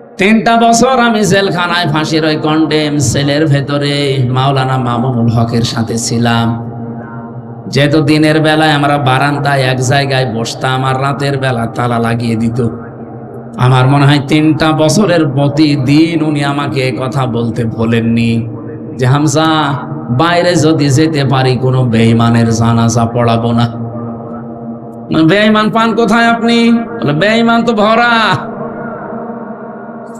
তিনটা বছর আমি জেলখানায় ফাঁসির ওই কন্ডেম সেলের ভেতরে মাওলানা মামুনুল হকের সাথে ছিলাম। যেহেতু দিনের বেলায় আমরা বারান্দায় এক জায়গায় বসতাম আর রাতের বেলা তালা লাগিয়ে দিত। আমার মনে হয় তিনটা বছরের প্রতিদিন উনি আমাকে কথা বলতে বলেননি যে হামসা বাইরে যদি যেতে পারি কোনো বেঈমানের জানাজা পড়াবো না। বেঈমান পান কোথায় আপনি? বেঈমান তো ভরা।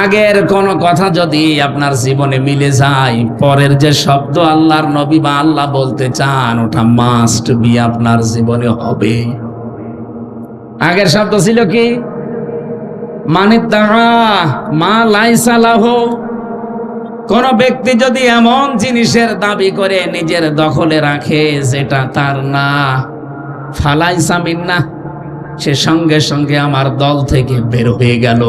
আগের কোন কথা যদি আপনার জীবনে মিলে যায়, পরের যে শব্দ আল্লাহর নবী বা আল্লাহ বলতে চান, ওটা মাস্ট বি আপনার জীবনে হবে। আগের শব্দ ছিল কি? মানে মা লাইসালাহ কোন ব্যক্তি যদি এমন জিনিসের দাবি করে নিজের দখলে রাখে, যেটা তার না ফালাইসামিন না সে সঙ্গে সঙ্গে আমার দল থেকে বের হয়ে গেল।